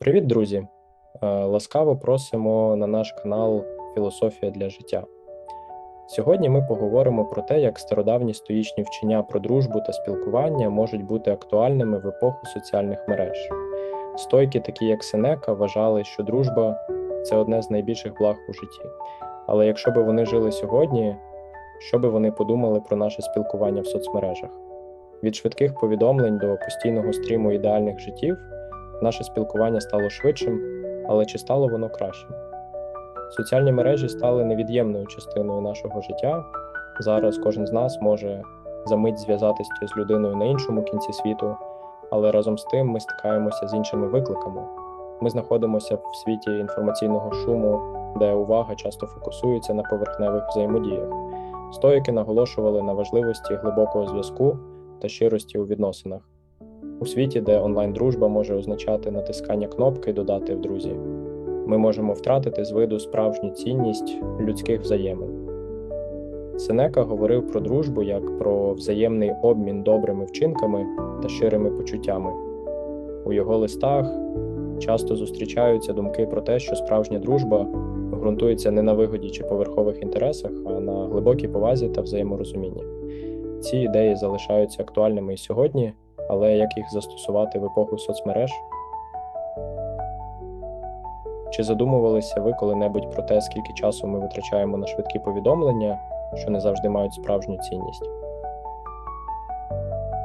Привіт, друзі! Е, Ласкаво просимо на наш канал Філософія для життя. Сьогодні ми поговоримо про те, як стародавні стоїчні вчення про дружбу та спілкування можуть бути актуальними в епоху соціальних мереж. Стойки, такі як Сенека, вважали, що дружба це одне з найбільших благ у житті. Але якщо би вони жили сьогодні, що би вони подумали про наше спілкування в соцмережах? Від швидких повідомлень до постійного стріму ідеальних життів наше спілкування стало швидшим, але чи стало воно кращим? Соціальні мережі стали невід'ємною частиною нашого життя. Зараз кожен з нас може за мить зв'язатися з людиною на іншому кінці світу, але разом з тим ми стикаємося з іншими викликами. Ми знаходимося в світі інформаційного шуму, де увага часто фокусується на поверхневих взаємодіях. Стоїки наголошували на важливості глибокого зв'язку та щирості у відносинах. У світі, де онлайн-дружба може означати натискання кнопки додати в друзі, ми можемо втратити з виду справжню цінність людських взаємин. Сенека говорив про дружбу як про взаємний обмін добрими вчинками та щирими почуттями. У його листах часто зустрічаються думки про те, що справжня дружба ґрунтується не на вигоді чи поверхових інтересах, а на глибокій повазі та взаєморозумінні. Ці ідеї залишаються актуальними і сьогодні, але як їх застосувати в епоху соцмереж? Чи задумувалися ви коли-небудь про те, скільки часу ми витрачаємо на швидкі повідомлення, що не завжди мають справжню цінність?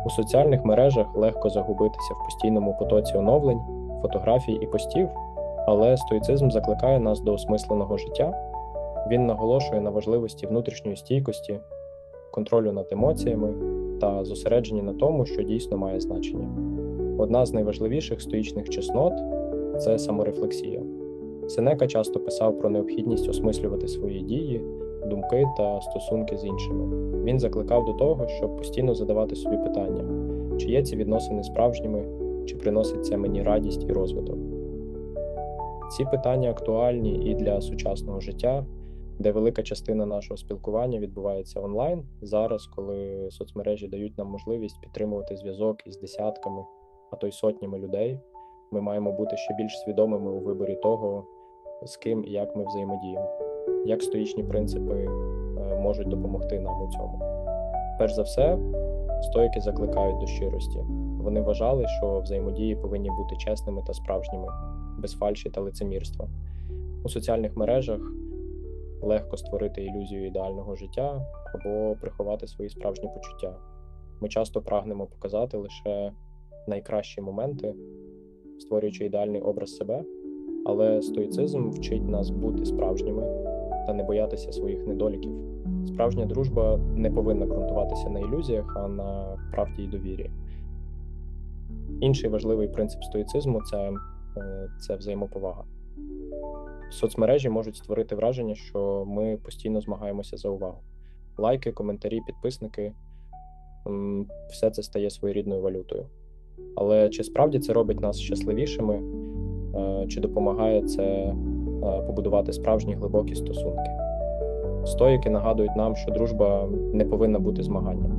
У соціальних мережах легко загубитися в постійному потоці оновлень, фотографій і постів, але стоїцизм закликає нас до осмисленого життя. Він наголошує на важливості внутрішньої стійкості, контролю над емоціями та зосередженні на тому, що дійсно має значення. Одна з найважливіших стоїчних чеснот це саморефлексія. Сенека часто писав про необхідність осмислювати свої дії, думки та стосунки з іншими. Він закликав до того, щоб постійно задавати собі питання, чи є ці відносини справжніми, чи приносить це мені радість і розвиток. Ці питання актуальні і для сучасного життя, де велика частина нашого спілкування відбувається онлайн зараз, коли соцмережі дають нам можливість підтримувати зв'язок із десятками, а то й сотнями людей. Ми маємо бути ще більш свідомими у виборі того, з ким і як ми взаємодіємо, як стоїчні принципи е, можуть допомогти нам у цьому. Перш за все, стоїки закликають до щирості. Вони вважали, що взаємодії повинні бути чесними та справжніми, без фальші та лицемірства. У соціальних мережах легко створити ілюзію ідеального життя або приховати свої справжні почуття. Ми часто прагнемо показати лише найкращі моменти, створюючи ідеальний образ себе, але стоїцизм вчить нас бути справжніми та не боятися своїх недоліків. Справжня дружба не повинна ґрунтуватися на ілюзіях, а на правді і довірі. Інший важливий принцип стоїцизму це, е, це взаємоповага. Соцмережі можуть створити враження, що ми постійно змагаємося за увагу. Лайки, коментарі, підписники все це стає своєрідною валютою. Але чи справді це робить нас щасливішими, е, чи допомагає це е, побудувати справжні глибокі стосунки? Стоїки нагадують нам, що дружба не повинна бути змаганням.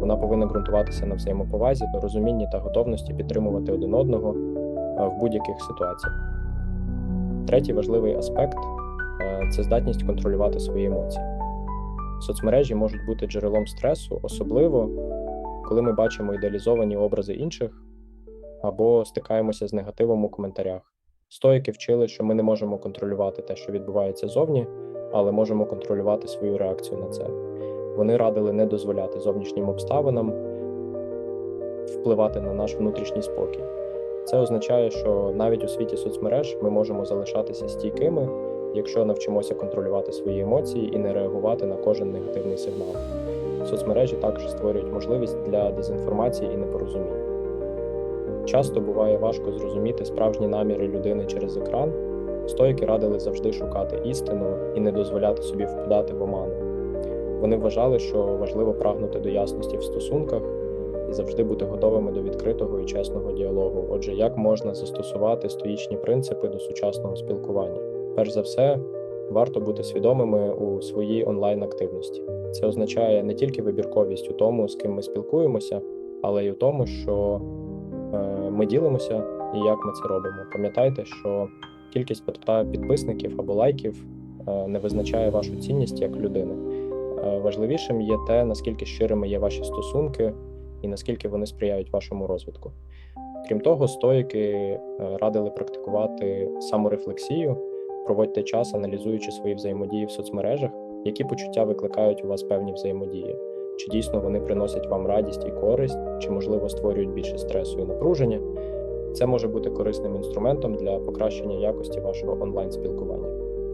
Вона повинна ґрунтуватися на взаємоповазі, розумінні та готовності підтримувати один одного е, в будь-яких ситуаціях. Третій важливий аспект це здатність контролювати свої емоції. Соцмережі можуть бути джерелом стресу, особливо коли ми бачимо ідеалізовані образи інших або стикаємося з негативом у коментарях. Стоїки вчили, що ми не можемо контролювати те, що відбувається зовні, але можемо контролювати свою реакцію на це. Вони радили не дозволяти зовнішнім обставинам впливати на наш внутрішній спокій. Це означає, що навіть у світі соцмереж ми можемо залишатися стійкими, якщо навчимося контролювати свої емоції і не реагувати на кожен негативний сигнал. Соцмережі також створюють можливість для дезінформації і непорозумінь. Часто буває важко зрозуміти справжні наміри людини через екран. Стоїки радили завжди шукати істину і не дозволяти собі впадати в оману. Вони вважали, що важливо прагнути до ясності в стосунках завжди бути готовими до відкритого і чесного діалогу. Отже, як можна застосувати стоїчні принципи до сучасного спілкування? Перш за все, варто бути свідомими у своїй онлайн-активності. Це означає не тільки вибірковість у тому, з ким ми спілкуємося, але й у тому, що е, ми ділимося і як ми це робимо. Пам'ятайте, що кількість підписників або лайків е, не визначає вашу цінність як людини. Е, Важливішим є те, наскільки щирими є ваші стосунки і наскільки вони сприяють вашому розвитку. Крім того, стоїки е, радили практикувати саморефлексію, проводьте час, аналізуючи свої взаємодії в соцмережах, які почуття викликають у вас певні взаємодії, чи дійсно вони приносять вам радість і користь, чи можливо створюють більше стресу і напруження. Це може бути корисним інструментом для покращення якості вашого онлайн-спілкування.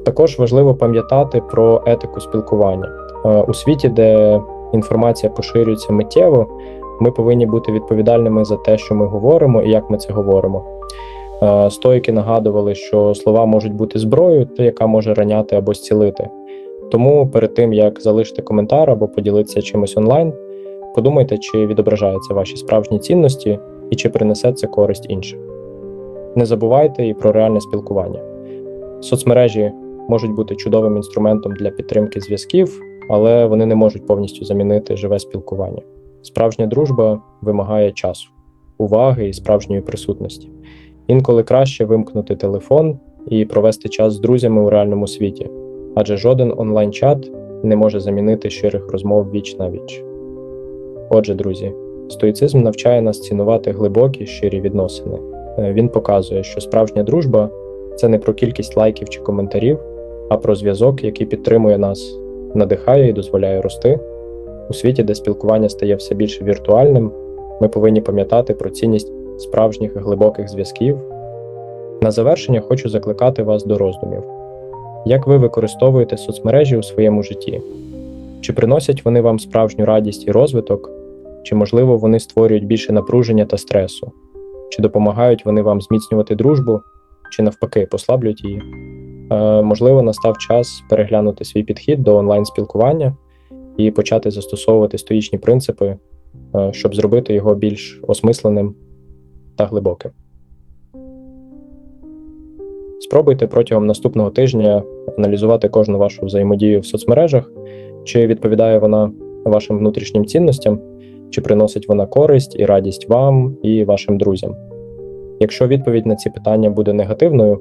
Також важливо пам'ятати про етику спілкування Е, у світі, де інформація поширюється миттєво. Ми повинні бути відповідальними за те, що ми говоримо і як ми це говоримо. Е, Стоїки нагадували, що слова можуть бути зброєю, яка може раняти або зцілити. Тому перед тим як залишити коментар або поділитися чимось онлайн, подумайте, чи відображаються ваші справжні цінності і чи принесе це користь іншим. Не забувайте і про реальне спілкування. Соцмережі можуть бути чудовим інструментом для підтримки зв'язків, але вони не можуть повністю замінити живе спілкування. Справжня дружба вимагає часу, уваги і справжньої присутності. Інколи краще вимкнути телефон і провести час з друзями у реальному світі, адже жоден онлайн-чат не може замінити щирих розмов віч на віч. Отже, друзі, стоїцизм навчає нас цінувати глибокі щирі відносини. Е, Він показує, що справжня дружба це не про кількість лайків чи коментарів, а про зв'язок, який підтримує нас, надихає і дозволяє рости. У світі, де спілкування стає все більше віртуальним, ми повинні пам'ятати про цінність справжніх глибоких зв'язків. На завершення хочу закликати вас до роздумів. Як ви використовуєте соцмережі у своєму житті? Чи приносять вони вам справжню радість і розвиток, чи, можливо, вони створюють більше напруження та стресу? Чи допомагають вони вам зміцнювати дружбу, чи навпаки послаблюють її? Е, можливо, настав час переглянути свій підхід до онлайн-спілкування і почати застосовувати стоїчні принципи, е, щоб зробити його більш осмисленим та глибоким. Спробуйте протягом наступного тижня аналізувати кожну вашу взаємодію в соцмережах, чи відповідає вона вашим внутрішнім цінностям, чи приносить вона користь і радість вам і вашим друзям. Якщо відповідь на ці питання буде негативною,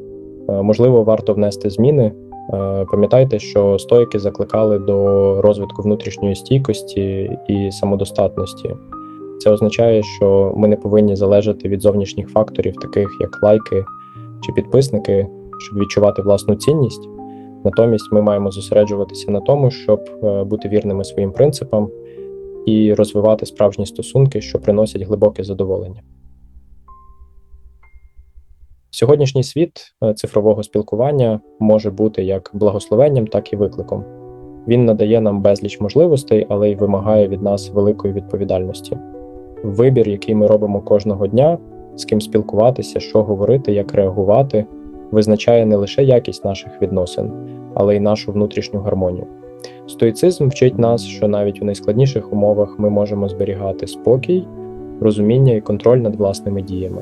е, можливо, варто внести зміни. Е, Пам'ятайте, що стоїки закликали до розвитку внутрішньої стійкості і самодостатності. Це означає, що ми не повинні залежати від зовнішніх факторів, таких як лайки чи підписники, щоб відчувати власну цінність. Натомість ми маємо зосереджуватися на тому, щоб е, бути вірними своїм принципам і розвивати справжні стосунки, що приносять глибоке задоволення. Сьогоднішній світ е, цифрового спілкування може бути як благословенням, так і викликом. Він надає нам безліч можливостей, але й вимагає від нас великої відповідальності. Вибір, який ми робимо кожного дня, з ким спілкуватися, що говорити, як реагувати, визначає не лише якість наших відносин, але й нашу внутрішню гармонію. Стоїцизм вчить нас, що навіть у найскладніших умовах ми можемо зберігати спокій, розуміння і контроль над власними діями.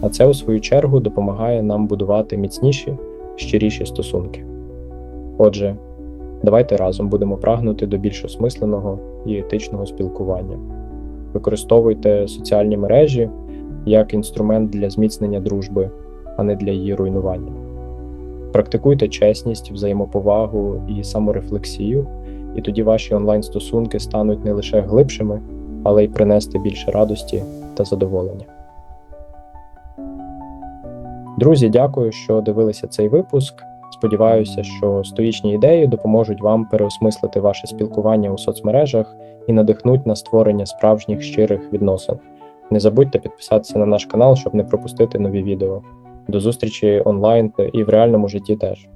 А це, у свою чергу, допомагає нам будувати міцніші, щиріші стосунки. Отже, давайте разом будемо прагнути до більш осмисленого і етичного спілкування. Використовуйте соціальні мережі як інструмент для зміцнення дружби, а не для її руйнування. Практикуйте чесність, взаємоповагу і саморефлексію, і тоді ваші онлайн-стосунки стануть не лише глибшими, але й принести більше радості та задоволення. Друзі, дякую, що дивилися цей випуск. Сподіваюся, що стоїчні ідеї допоможуть вам переосмислити ваше спілкування у соцмережах і надихнуть на створення справжніх щирих відносин. Не забудьте підписатися на наш канал, щоб не пропустити нові відео. До зустрічі онлайн і в реальному житті теж.